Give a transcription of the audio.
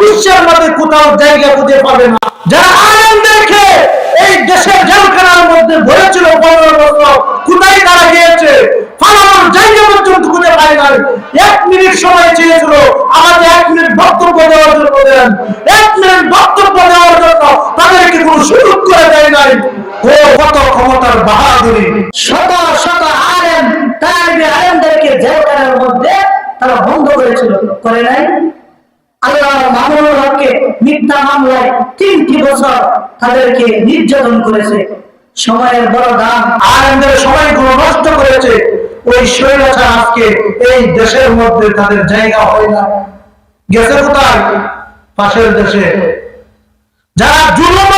বিশ্বের মধ্যে কোথাও জায়গা খুঁজে পাবে না। যারা আনন্দকে এই দেশের জেলখানার মধ্যে ভরেছিল পনেরো বছর, কোথায় তারা গিয়েছে? জায়গা পর্যন্ত খুঁজে পায় নাই। এক মিনিট সময় চেয়েছিল আমাদের এক মিনিট বক্তব্য দেওয়ার জন্য দেন। এক মিনিট বক্তব্য দেওয়ার জন্য তাদেরকে কোনো সুযোগ করে দেয় নাই। ও কত ক্ষমতার বাহাদুরি। শত শত আলেম তালিবে আলেমদেরকে জেলখানার মধ্যে তারা বন্ধ করেছিল, করে নাই? মামুনুল হককে মিথ্যা মামলায় তিনটি বছর তাদেরকে নির্যাতন করেছে। সময়ের বড় দাম আলেমদের সময়গুলো নষ্ট করেছে। ওই স্বৈরাচার আজকে এই দেশের মধ্যে তাদের জায়গা হয় না। গেছে কোথায়? পাশের দেশে। যারা জুলুম